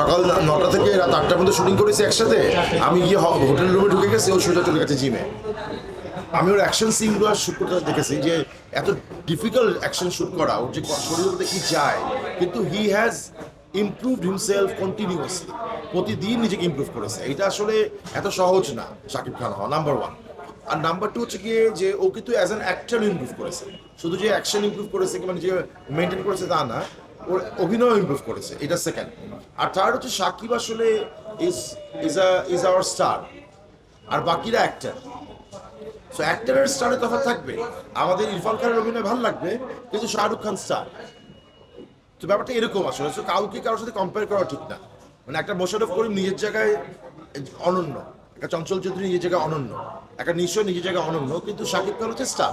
সকাল নটা থেকে রাত আটটার মধ্যে শুটিং করেছি একসাথে। আমি গিয়ে হোটেল রুমে ঢুকে গেছি, ও সোজা চলে গেছে জিমে আমি ওর অ্যাকশন সিনগুলো শুট করতে দেখেছি যে, এত ডিফিকাল্ট অ্যাকশন শুট করা, ওর যে শরীরের কি যায়। কিন্তু he has improved himself continuously প্রতিদিন নিজেকে ইমপ্রুভ করেছে। এটা আসলে এত সহজ না, শাকিব খান হওয়া নাম্বার ওয়ান আর নাম্বার টু হচ্ছে গিয়ে যে, ও কিন্তু অ্যাজ অ্যান অ্যাক্টর ইমপ্রুভ করেছে। শুধু যে অ্যাকশন ইমপ্রুভ করেছে কিংবা নিজেকে মেনটেন করেছে তা না। অভিনয় ইমপ্রুভ করেছে এটা সেকেন্ড আর থার্ড হচ্ছে সাকিব আসলে is is is our star আর বাকিরা অ্যাক্টার সো অ্যাক্টারের স্টারে তফাৎ থাকবে। আমাদের ইরফান খানের অভিনয় ভালো লাগবে কিন্তু শাহরুখ খান স্টার তো ব্যাপারটা এরকম আসলে। So, কাউকে কারোর সাথে কম্পেয়ার করা ঠিক না। মানে একটা মোশারফ করিম নিজের জায়গায় অনন্য। একটা চঞ্চল চৌধুরী নিজের জায়গায় অনন্য। একটা নিশ্চয় নিজের জায়গায় অনন্য কিন্তু শাকিব খান হচ্ছে স্টার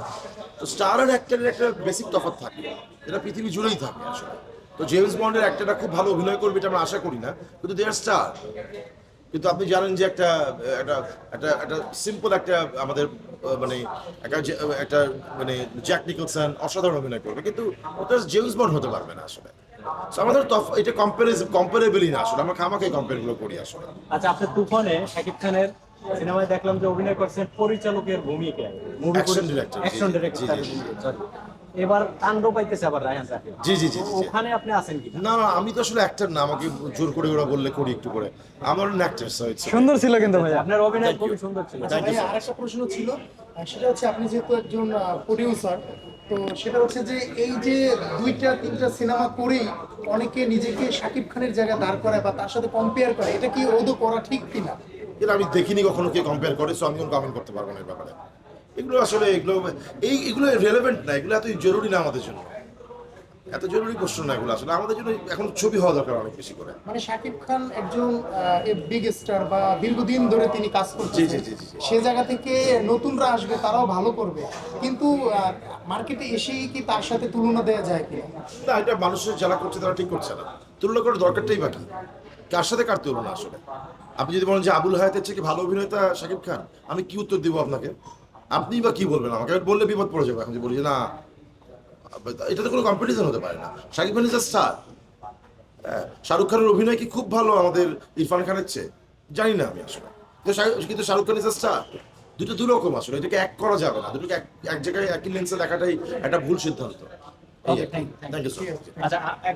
তো স্টার আর অ্যাক্টরের একটা বেসিক তফাৎ থাকে। এটা পৃথিবী জুড়েই থাকে আসলে। তো জেমস বন্ডের একটা খুব ভালো অভিনয় করবে এটা আমরা আশা করি না কিন্তু দে আর স্টার কিন্তু আপনি জানেন যে একটা একটা একটা একটা সিম্পল একটা আমাদের মানে একটা একটা মানে জ্যাক নিকলসন অসাধারণ অভিনয় করবে কিন্তু ওটা জেমস বন্ড হতে পারবে না আসলে। আমাদের এটা কম্পারেজ কম্পারেবলই না আসলে আমরা খামাকে কম্পেয়ারগুলো করি আসলে। আচ্ছা আপনার তুফানে শাকিব খানের সিনেমায় দেখলাম যে অভিনয় করছেন পরিচালকের ভূমিকায়। মুভি অ্যাকশন ডিরেক্টর জি, জি, এবার কাণ্ড পাইতেছে আবার রায়হান জি জি জি ওখানে আপনি আছেন কি না না আমি তো আসলে অ্যাক্টর না আমাকে জোর করে ওরা বললে করি একটু করে। আমার অ্যাক্টার হয়েছে সুন্দর ছিল কিন্তু ভাইয়া। আপনার অভিনয় খুবই সুন্দর ছিল. আরেকটা প্রশ্ন ছিল সেটা হচ্ছে আপনি যেহেতু একজন প্রডিউসার তো সেটা হচ্ছে যে এই যে দুইটা তিনটা সিনেমা করেই অনেকে নিজেকে শাকিব খানের জায়গায় দাঁড় করায় বা তার সাথে কম্পেয়ার করে এটা কি ওদো করা ঠিক কিনা? এটা আমি দেখিনি কখনো কে কম্পেয়ার করে সো আমি কোনো কমেন্ট করতে পারব না এই ব্যাপারে। এগুলো আসলে এগুলো এই এগুলো রেলেভেন্ট না এগুলো এত জরুরি না আমাদের জন্য। এত জরুরি প্রশ্ন না এগুলো আসলে। আমাদের জন্য এখন ছবি হওয়া দরকার অনেক বেশি করে। মানে শাকিব খান একজন বিগ স্টার বা দীর্ঘদিন ধরে তিনি কাজ করছেন জি, জি, জি। সে জায়গা থেকে নতুনরা আসবে তারাও ভালো করবে। কিন্তু মার্কেটে এসেই কি তার সাথে তুলনা দেওয়া যায় কিনা? না এটা মানুষের যারা করছে তারা ঠিক করছে না। তুলনা করার দরকারটাই বাকি। কার সাথে কার তুলনা আসলে? আপনি যদি বলেন যে আবুল হায়াতের থেকে ভালো অভিনেতা শাকিব খান আমি কি উত্তর দিব আপনাকে? আপনি বা কি বলবেন? আমাকে বললে বিপদ পড়ে যাবে। এখন যে বলি যে না এটা তো কোনো কম্পিটিশন হতে পারে না। Shakib Khan is a star Shahrukh খানের অভিনয় কি খুব ভালো আমাদের ইরফান খানের চেয়ে? জানি না আমি আসলে। কিন্তু শাহরুখ- কিন্তু Shahrukh Khan is a star দুটো দু রকম আসলে। এটাকে এক করা যাবে না। দুটোকে এক এক জায়গায় একই লেন্সে দেখাটাই একটা ভুল সিদ্ধান্ত। থ্যাংক ইউ সো মাচ আচ্ছা আ-